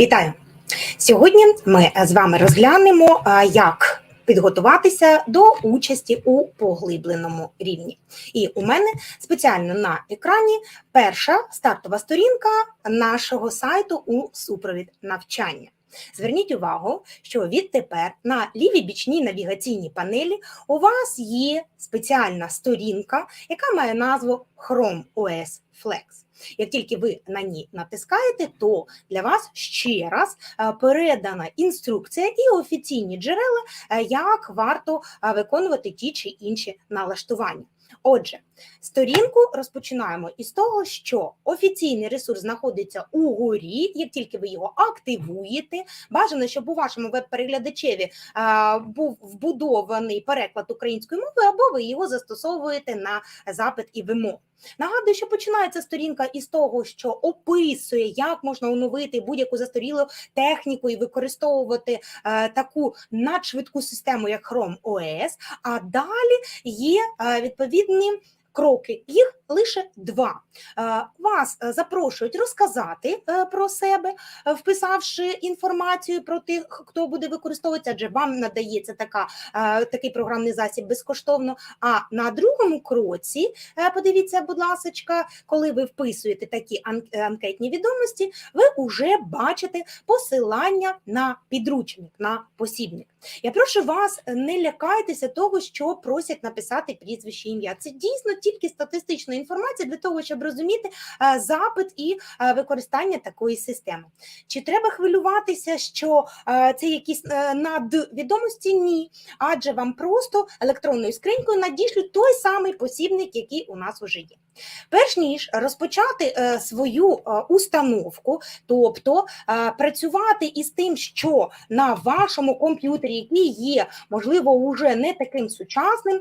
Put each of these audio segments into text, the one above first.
Вітаю! Сьогодні ми з вами розглянемо, як підготуватися до участі у поглибленому рівні. І у мене спеціально на екрані перша стартова сторінка нашого сайту у супровід навчання. Зверніть увагу, що відтепер на лівій бічній навігаційній панелі у вас є спеціальна сторінка, яка має назву Chrome OS Flex. Як тільки ви на ній натискаєте, то для вас ще раз е, передана інструкція і офіційні джерела, е, як варто е, виконувати ті чи інші налаштування. Отже, сторінку розпочинаємо із того, що офіційний ресурс знаходиться угорі, як тільки ви його активуєте. Бажано, щоб у вашому веб-переглядачеві був вбудований переклад української мови, або ви його застосовуєте на запит і вимогу. Нагадую, що починається сторінка із того, що описує, як можна оновити будь-яку застарілу техніку і використовувати е, таку надшвидку систему, як Chrome OS, А далі є е, відповідні. Кроки їх лише два. Е, Вас е, запрошують розказати е, про себе, вписавши інформацію про тих, хто буде використовуватися, адже вам надається така, такий програмний засіб безкоштовно. А на другому кроці, подивіться, будь ласка, коли ви вписуєте такі анкетні відомості, ви вже бачите посилання на підручник, на посібник. Я прошу вас, не лякайтеся того, що просять написати прізвище ім'я. Це дійсно тільки статистична інформація для того, щоб розуміти е, запит і е, використання такої системи. Чи треба хвилюватися, що е, це якісь надвідомості? Ні, адже вам просто електронною скринькою надішлють той самий посібник, який у нас уже є. Перш ніж розпочати свою установку, тобто працювати із тим, що на вашому комп'ютері, який є, можливо, уже не таким сучасним,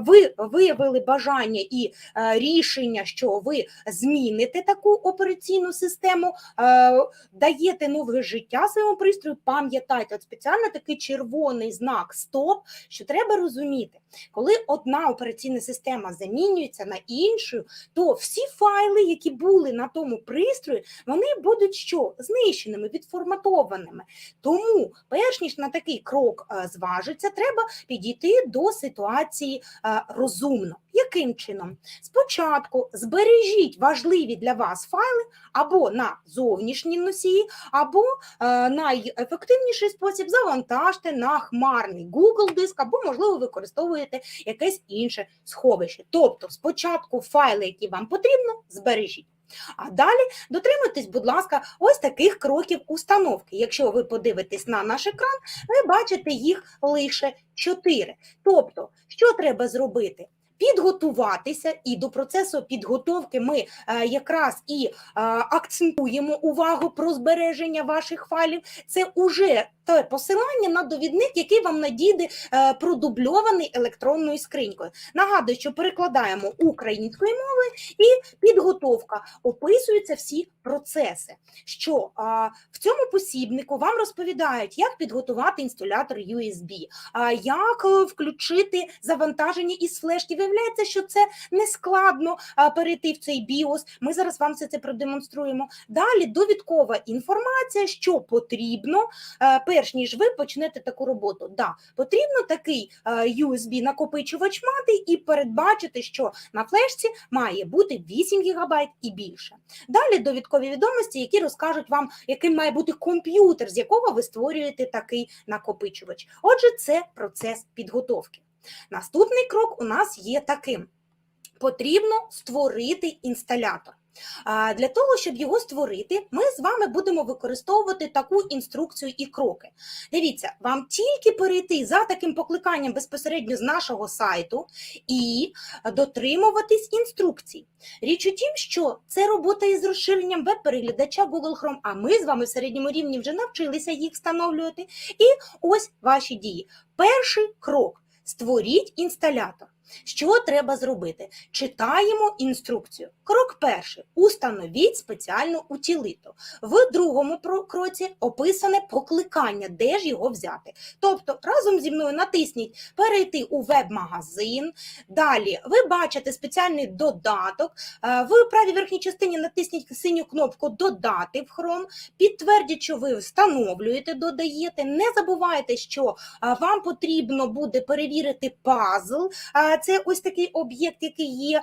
ви виявили бажання і е, рішення, що ви зміните таку операційну систему, е, даєте нове життя своєму пристрою, пам'ятайте, от спеціально такий червоний знак СТОП, що треба розуміти, коли одна операційна система замінюється на іншу, то всі файли, які були на тому пристрої, вони будуть що знищеними, відформатованими. Тому, перш ніж на такий крок е, зважиться, треба підійти до ситуації розумно. Яким чином? Спочатку збережіть важливі для вас файли або на зовнішній носії, або е, найефективніший спосіб завантажте на хмарний Google диск, або, можливо, використовуєте якесь інше сховище. Тобто, спочатку файли, які вам потрібно, збережіть. А далі дотримуйтесь, будь ласка, ось таких кроків установки. Якщо ви подивитесь на наш екран, ви бачите їх лише чотири. Тобто, що треба зробити? Підготуватися, і до процесу підготовки ми е, якраз і е, акцентуємо увагу про збереження ваших файлів. Це уже те посилання на довідник, який вам надійде е, продубльований електронною скринькою. Нагадую, що перекладаємо української мови і підготовка описуються всі процеси. Що в цьому посібнику вам розповідають, як підготувати інсталятор USB, як включити завантаження із флешки. Виявляється, що це не складно перейти в цей BIOS. Ми зараз вам все це продемонструємо. Далі довідкова інформація, що потрібно, е, перш ніж ви почнете таку роботу. Да, потрібно такий е, USB накопичувач мати і передбачити, що на флешці має бути 8 ГБ і більше. Далі довідкові відомості, які розкажуть вам, яким має бути комп'ютер, з якого ви створюєте такий накопичувач. Отже, це процес підготовки. Наступний крок у нас є таким: потрібно створити інсталятор. Для того, щоб його створити, ми з вами будемо використовувати таку інструкцію і кроки. Дивіться, вам тільки перейти за таким покликанням безпосередньо з нашого сайту і дотримуватись інструкцій. Річ у тім, що це робота із розширенням веб-переглядача Google Chrome, а ми з вами в середньому рівні вже навчилися їх встановлювати. І ось ваші дії. Перший крок. Створіть інсталятор. Що треба зробити? Читаємо інструкцію. Крок перший: установіть спеціальну утиліту. В другому кроці описане покликання, де ж його взяти. Тобто, разом зі мною натисніть перейти у веб-магазин. Далі ви бачите спеціальний додаток. Е, В правій верхній частині натисніть синю кнопку Додати в Chrome. Підтвердіть, що ви встановлюєте, додаєте. Не забувайте, що вам потрібно буде перевірити пазл. Це ось такий об'єкт, який є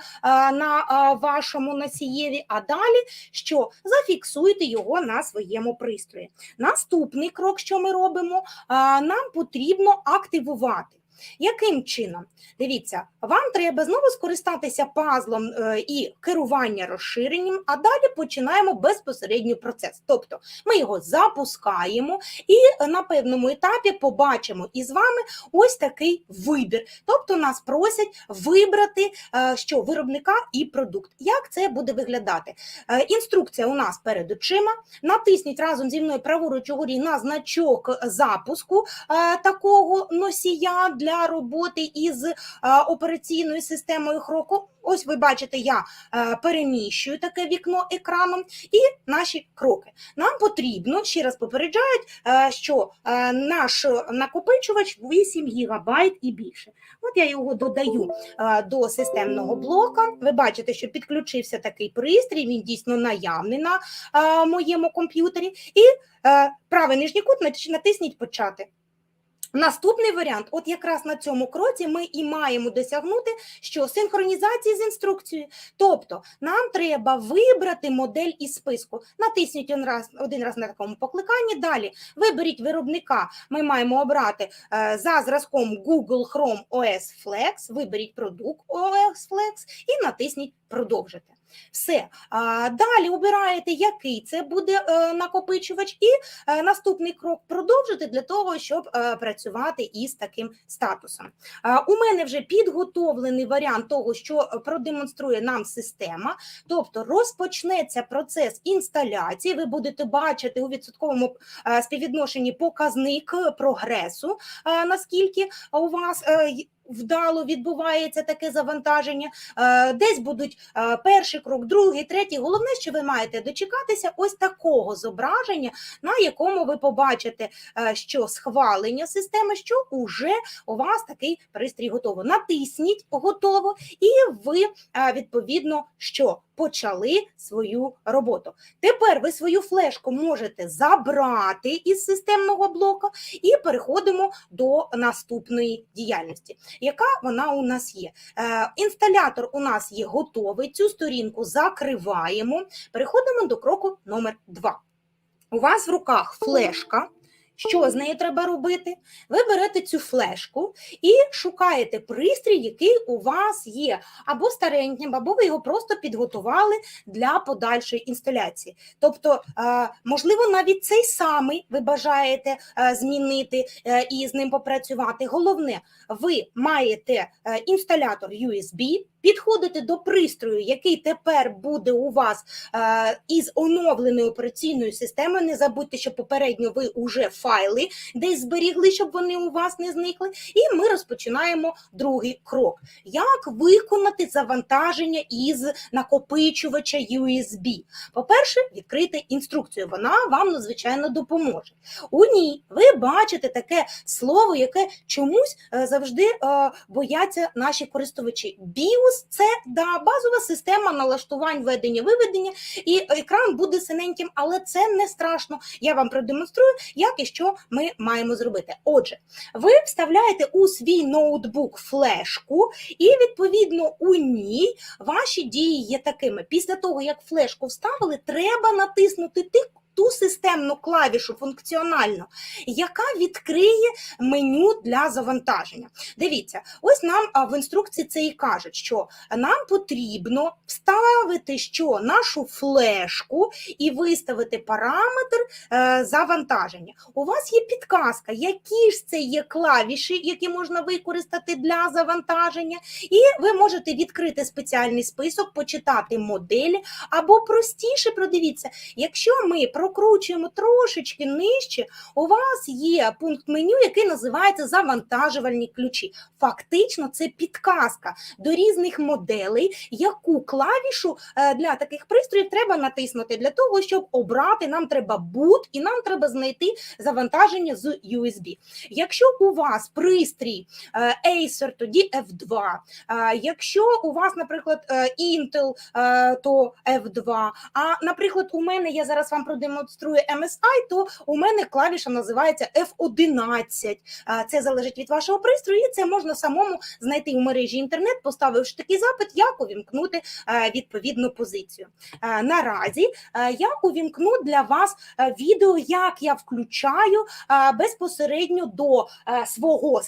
на вашому носієві. А далі що зафіксуйте його на своєму пристрої. Наступний крок, що ми робимо, нам потрібно активувати. Яким чином? Дивіться, вам треба знову скористатися пазлом е, і керування розширенням, а далі починаємо безпосередньо процес. Тобто ми його запускаємо і на певному етапі побачимо із вами ось такий вибір. Тобто нас просять вибрати е, що виробника і продукт. Як це буде виглядати? Е, Інструкція у нас перед очима. Натисніть разом зі мною праворуч угорі на значок запуску е, такого носія для роботи із е, операційною системою Хроку. Ось ви бачите, я е, переміщую таке вікно екраном і наші кроки. Нам потрібно, ще раз попереджають, е, що наш накопичувач 8 гігабайт і більше. От я його додаю до системного блока. Ви бачите, що підключився такий пристрій, він дійсно наявний на моєму комп'ютері. І правий нижній кут натисніть почати. Наступний варіант, от якраз на цьому кроці ми і маємо досягнути що синхронізації з інструкцією. Тобто нам треба вибрати модель із списку. Натисніть один раз, один раз на такому покликанні. Далі виберіть виробника. Ми маємо обрати е, за зразком Google Chrome OS Flex. Виберіть продукт OS Flex і натисніть продовжити. Все. Далі обираєте, який це буде е, накопичувач, і е, наступний крок продовжити для того, щоб е, працювати із таким статусом. У мене вже підготовлений варіант того, що продемонструє нам система, тобто розпочнеться процес інсталяції. Ви будете бачити у відсотковому співвідношенні показник прогресу, наскільки у вас. Вдало відбувається таке завантаження. Е, Десь будуть е, перший крок, другий, третій. Головне, що ви маєте дочекатися ось такого зображення, на якому ви побачите, е, що схвалення системи, що уже у вас такий пристрій готово. Натисніть готово, і ви відповідно що почали свою роботу. Тепер ви свою флешку можете забрати із системного блока і переходимо до наступної діяльності. Яка вона у нас є? Е, інсталятор у нас є готовий. Цю сторінку закриваємо. Переходимо до кроку номер 2. У вас в руках флешка. Що з нею треба робити? Ви берете цю флешку і шукаєте пристрій, який у вас є, або стареньким, або ви його просто підготували для подальшої інсталяції. Тобто, е, можливо, навіть цей самий ви бажаєте е, змінити е, і з ним попрацювати. Головне, ви маєте інсталятор USB, підходите до пристрою, який тепер буде у вас е, із оновленою операційною системою. Не забудьте, що попередньо ви вже файли десь зберігли, щоб вони у вас не зникли. І ми розпочинаємо другий крок: як виконати завантаження із накопичувача USB. По-перше, відкрити інструкцію. Вона вам надзвичайно допоможе. У ній ви бачите таке слово, яке чомусь е, завжди е, бояться наші користувачі. BIOS – це да, базова система налаштувань ведення виведення, і екран буде синеньким, але це не страшно. Я вам продемонструю, як і що ми маємо зробити. Отже, ви вставляєте у свій ноутбук флешку, і відповідно у ній ваші дії є такими. Після того, як флешку вставили, треба натиснути тик. Ту системну клавішу функціональну, яка відкриє меню для завантаження. Дивіться, ось нам в інструкції це і кажуть, що нам потрібно вставити що нашу флешку і виставити параметр е, завантаження. У вас є підказка, які ж це є клавіші, які можна використати для завантаження, і ви можете відкрити спеціальний список, почитати моделі, або простіше продивіться, якщо ми прокручуємо трошечки нижче, у вас є пункт меню, який називається завантажувальні ключі. Фактично, це підказка до різних моделей, яку клавішу е, для таких пристроїв треба натиснути для того, щоб обрати. Нам треба boot і нам треба знайти завантаження з USB. Якщо у вас пристрій е, Acer, тоді F2. Е, Якщо у вас, наприклад, Intel, то F2. А, наприклад, у мене я зараз вам продемонструю MSI, то у мене клавіша називається F11. Е, Це залежить від вашого пристрою, і це можна самому знайти у мережі інтернет, поставивши такий запит, як увімкнути е, відповідну позицію. Е, Наразі е, я увімкну для вас відео, як я включаю безпосередньо до свого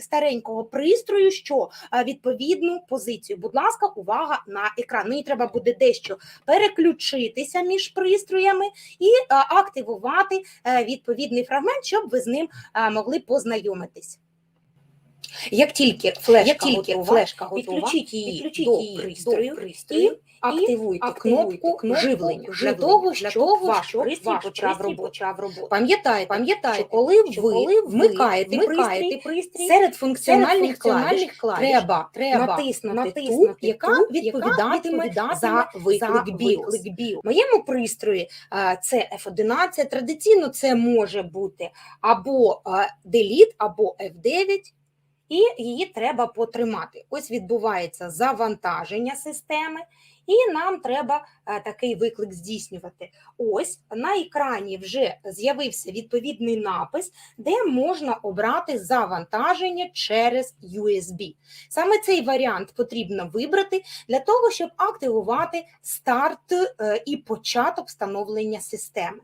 старенького пристрою, що відповідну позицію. Будь ласка, увага на екран. Мені треба буде дещо переключитися між пристроями і активувати е, відповідний фрагмент, щоб ви з ним е, могли познайомитись. Як тільки флешка, Як тільки готова, флешка готова, підключіть її, підключіть до, її пристрою до пристрою і активуйте, активуйте кнопку, кнопку живлення для живлення, того, для того, ваш щоб пристрій ваш почав роботу. почав роботу. Пам'ятайте, Пам'ятайте, що коли що ви вмикаєте, пристрій, вмикаєте пристрій, серед функціональних клавіш клавіш треба, треба натиснути, натиснути ту, яка відповідатиме відповідатиме за виклик BIOS. В моєму пристрої е, це F11, традиційно це може бути або е, Delete, або F9, і її треба потримати. Ось відбувається завантаження системи, і нам треба е, такий виклик здійснювати. Ось на екрані вже з'явився відповідний напис, де можна обрати завантаження через USB. Саме цей варіант потрібно вибрати для того, щоб активувати старт е, і початок встановлення системи.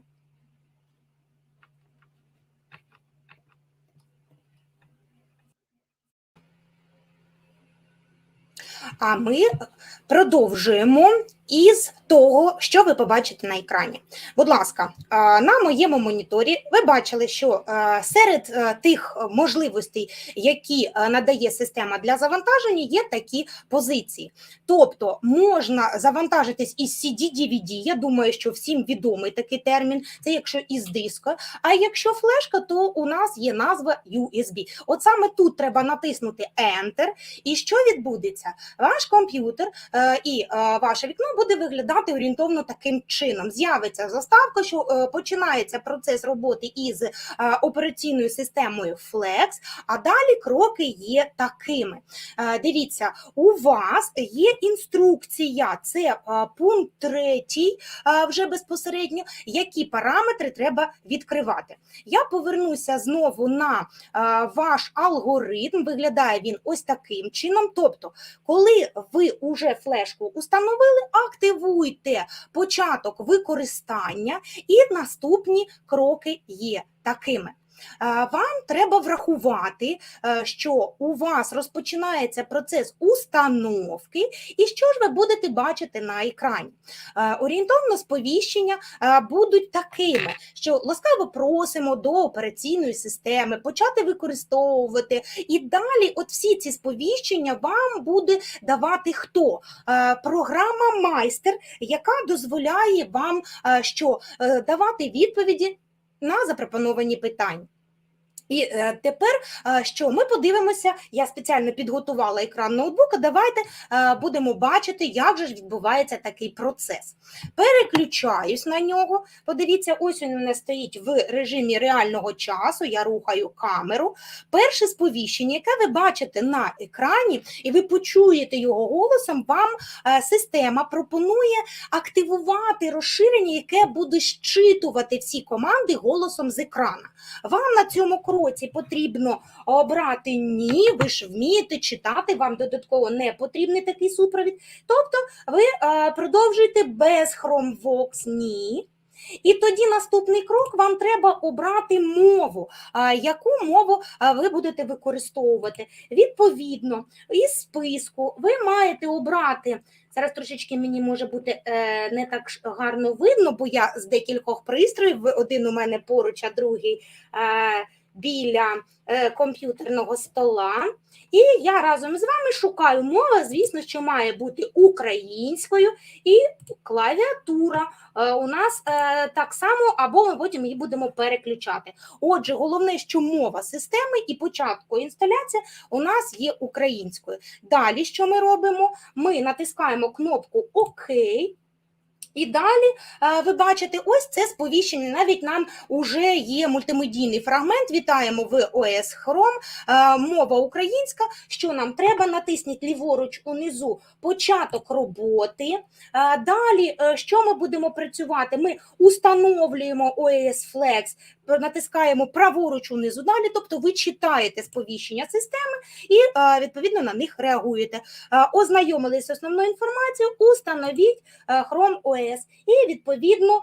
А ми продовжуємо із того, що ви побачите на екрані. Будь ласка, на моєму моніторі ви бачили, що серед тих можливостей, які надає система для завантаження, є такі позиції. Тобто можна завантажитись із CD-DVD, я думаю, що всім відомий такий термін, це якщо із диска, а якщо флешка, то у нас є назва USB. От саме тут треба натиснути Enter, і що відбудеться? Ваш комп'ютер е, і е, ваше вікно буде виглядати орієнтовно таким чином. З'явиться заставка, що е, починається процес роботи із е, операційною системою Flex, а далі кроки є такими. Е, Дивіться, у вас є інструкція, це пункт третій вже безпосередньо, які параметри треба відкривати. Я повернуся знову на ваш алгоритм. Виглядає він ось таким чином. Тобто, коли ви уже флешку установили, активуйте початок використання, і наступні кроки є такими. Е, Вам треба врахувати, е, що у вас розпочинається процес установки, і що ж ви будете бачити на екрані. Е, Орієнтовно сповіщення будуть такими, що ласкаво просимо до операційної системи почати використовувати, і далі, от всі ці сповіщення вам буде давати хто? Програма майстер, яка дозволяє вам що давати відповіді на запропоновані питання. І е, тепер е, що ми подивимося, я спеціально підготувала екран ноутбука. Давайте е, будемо бачити, як же ж відбувається такий процес. Переключаюсь на нього. Подивіться, ось він мене стоїть в режимі реального часу. Я рухаю камеру. Перше сповіщення, яке ви бачите на екрані, і ви почуєте його голосом, вам система пропонує активувати розширення, яке буде щитувати всі команди голосом з екрана. Вам на цьому кроці потрібно обрати ні, ви ж вмієте читати, вам додатково не потрібний такий супровід. Тобто ви е, продовжуєте без Chromevox ні. І тоді наступний крок вам треба обрати мову, а, яку мову а, ви будете використовувати. Відповідно, із списку ви маєте обрати. Зараз трошечки мені може бути е, не так гарно видно, бо я з декількох пристроїв, один у мене поруч, а другий е, біля е, комп'ютерного стола. І я разом з вами шукаю мова, звісно, що має бути українською і клавіатура. е, У нас е, так само, або ми потім її будемо переключати. Отже, головне, що мова системи і початку інсталяції у нас є українською. Далі, що ми робимо? Ми натискаємо кнопку ОК. І далі е, ви бачите, ось це сповіщення. Навіть нам уже є мультимедійний фрагмент. Вітаємо в ОС Chrome. Е, Мова українська. Що нам треба? Натисніть ліворуч унизу початок роботи. Е, Далі, що ми будемо працювати? Ми установлюємо ОС Flex, натискаємо праворуч унизу далі, тобто ви читаєте сповіщення системи і е, відповідно на них реагуєте. Е, Ознайомились з основною інформацією, установіть е, Chrome OS. І відповідно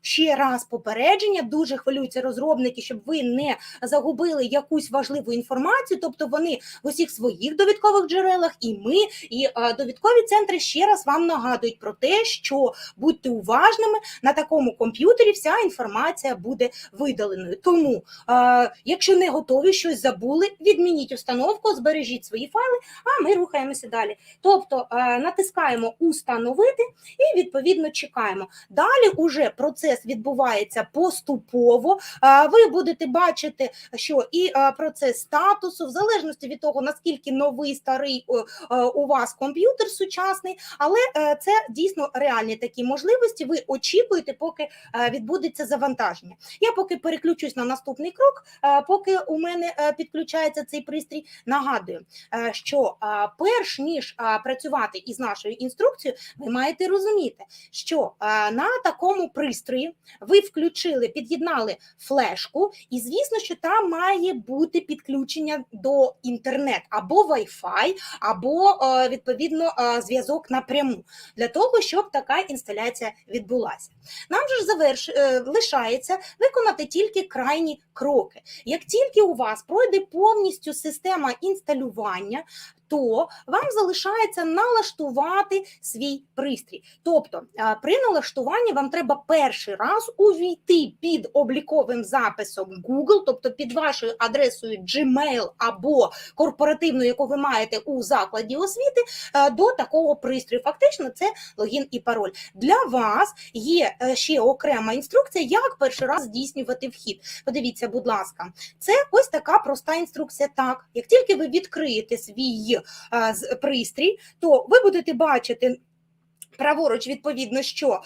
ще раз попередження. Дуже хвилюються розробники, щоб ви не загубили якусь важливу інформацію. Тобто вони в усіх своїх довідкових джерелах, і ми, і довідкові центри ще раз вам нагадують про те, що будьте уважними на такому комп'ютері. Вся інформація буде видаленою. Тому, е, якщо не готові, щось забули, відмініть установку, збережіть свої файли, а ми рухаємося далі. Тобто е, натискаємо Установити і відповідно чекаємо. Далі уже процес відбувається поступово. Е, Ви будете бачити, що і е, процес статусу, в залежності від того, наскільки новий старий е, е, у вас комп'ютер сучасний, але е, це дійсно реальні такі можливості. Ви очікуєте, поки е, відбудеться завантаження. Я поки переключусь на наступний крок, е, поки у мене е, підключається цей пристрій. Нагадую, е, що перш ніж працювати із нашою інструкцією, ви маєте розуміти, що на такому пристрої ви включили, під'єднали флешку, і звісно, що там має бути підключення до інтернет або Wi-Fi, або відповідно зв'язок напряму для того, щоб така інсталяція відбулася. Нам же ж заверш... е, лишається виконати тільки крайні кроки. Як тільки у вас пройде повністю система інсталювання, то вам залишається налаштувати свій пристрій. Тобто, е, при налаштуванні вам треба перший раз увійти під обліковим записом Google, тобто під вашою адресою Gmail або корпоративну, яку ви маєте у закладі освіти, е, до такого пристрою. Фактично, це логін і пароль. Для вас є е, ще окрема інструкція, як перший раз здійснювати вхід. Подивіться, будь ласка, це ось така проста інструкція. Так, як тільки ви відкриєте свій пристрій, то ви будете бачити. Праворуч, відповідно, що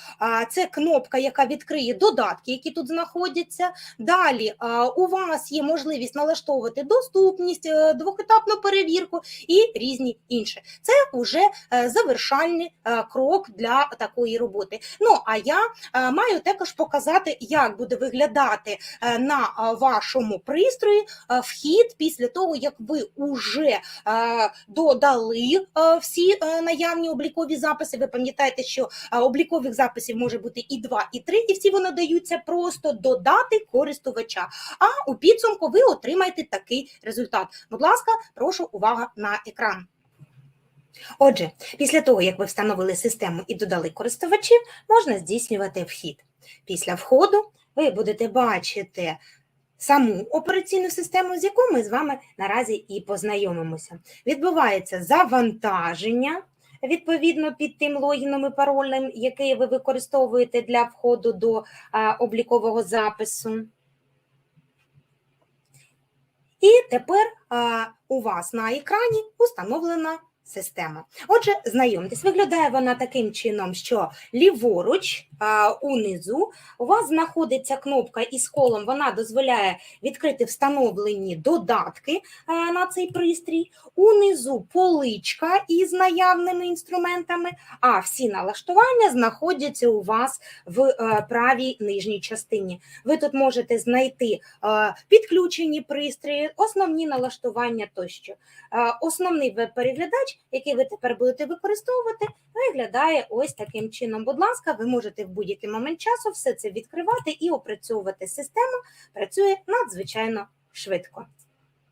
це кнопка, яка відкриє додатки, які тут знаходяться. Далі у вас є можливість налаштовувати доступність, е, двохетапну перевірку і різні інші. Це вже е, завершальний е, крок для такої роботи. Ну а я маю також показати, як буде виглядати на вашому пристрої вхід після того, як ви вже е, додали всі наявні облікові записи. Ви пам'ятаєте, що е, облікових записів може бути і два, і три, і всі вони даються просто додати користувача. А у підсумку ви отримаєте такий результат. Будь ласка, прошу увага на екран. Отже, після того, як ви встановили систему і додали користувачів, можна здійснювати вхід. Після входу ви будете бачити саму операційну систему, з якою ми з вами наразі і познайомимося. Відбувається завантаження. Відповідно під тим логіном і паролем, який ви використовуєте для входу до а, облікового запису. І тепер а, у вас на екрані установлена система. Отже, знайомтесь, виглядає вона таким чином, що ліворуч а, унизу у вас знаходиться кнопка із колом, вона дозволяє відкрити встановлені додатки а, на цей пристрій. Унизу поличка із наявними інструментами, а всі налаштування знаходяться у вас в е, правій нижній частині. Ви тут можете знайти е, підключені пристрої, основні налаштування тощо. Е, Основний веб-переглядач, який ви тепер будете використовувати, виглядає ось таким чином. Будь ласка, ви можете в будь-який момент часу все це відкривати і опрацьовувати Система Працює надзвичайно швидко.